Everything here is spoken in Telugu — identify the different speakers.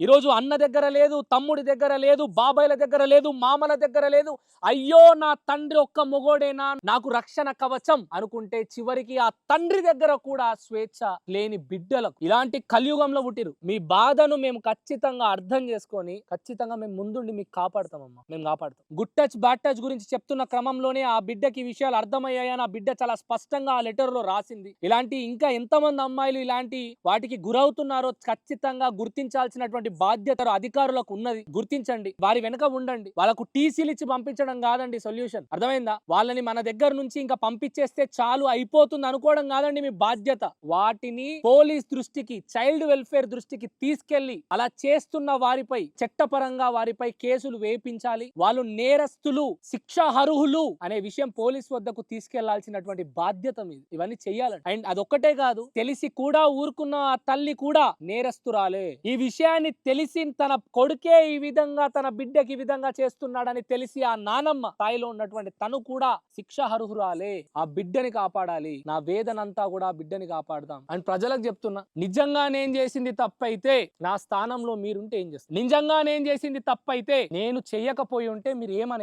Speaker 1: ఈ రోజు అన్న దగ్గర లేదు తమ్ముడి దగ్గర లేదు బాబాయ్ల దగ్గర లేదు మామల దగ్గర లేదు. అయ్యో నా తండ్రి ఒక్క మొగోడేనా? నాకు రక్షణ కవచం అనుకుంటే చివరికి ఆ తండ్రి దగ్గర కూడా స్వేచ్ఛ లేని బిడ్డలకు. ఇలాంటి కలియుగంలో పుట్టిరు. మీ బాధను మేము ఖచ్చితంగా అర్థం చేసుకొని ఖచ్చితంగా మేము ముందుండి మీకు కాపాడుతామమ్మా. మేము కాపాడుతాం. గుడ్ టచ్ బ్యాడ్ టచ్ గురించి చెప్తున్న క్రమంలోనే ఆ బిడ్డకి విషయాలు అర్థమయ్యాయని ఆ బిడ్డ చాలా స్పష్టంగా ఆ లెటర్లో రాసింది. ఇలాంటి ఇంకా ఎంతమంది అమ్మాయిలు ఇలాంటి వాటికి గురవుతున్నారో ఖచ్చితంగా గుర్తించాల్సినటువంటి బాధ్యత అధికారులకు ఉన్నది గుర్తించండి. వారి వెనక ఉండండి. వాళ్ళకు టీసీలు ఇచ్చి పంపించడం కాదండి సొల్యూషన్. అర్థమైందా? వాళ్ళని మన దగ్గర నుంచి ఇంకా పంపించేస్తే చాలు అయిపోతుంది అనుకోవడం కాదండి మీ బాధ్యత. వాటిని పోలీస్ దృష్టికి చైల్డ్ వెల్ఫేర్ దృష్టికి తీసుకెళ్ళి అలా చేస్తున్న వారిపై చట్టపరంగా వారిపై కేసులు వేపించాలి. వాళ్ళు నేరస్తులు శిక్షార్హులు అనే విషయం పోలీస్ వద్దకు తీసుకెళ్ళాల్సినటువంటి బాధ్యత మీద. ఇవన్నీ చెయ్యాలండి. అండ్ అదొక్కటే కాదు తెలిసి కూడా ఊరుకున్న తల్లి కూడా నేరస్తురాలే. ఈ విషయాన్ని తెలిసి తన కొడుకే ఈ విధంగా తన బిడ్డకి ఈ విధంగా చేస్తున్నాడని తెలిసి ఆ నానమ్మ స్థాయిలో ఉన్నటువంటి తను కూడా శిక్ష హరుహురాలే ఆ బిడ్డని కాపాడాలి. నా వేదనంతా కూడా ఆ బిడ్డని కాపాడదాం అని ప్రజలకు చెప్తున్నా. నిజంగా నేను చేసింది తప్పైతే నా స్థానంలో మీరుంటే ఏం చేస్తారు? నిజంగా నేను చేసింది తప్పైతే నేను చెయ్యకపోయి ఉంటే మీరు ఏమని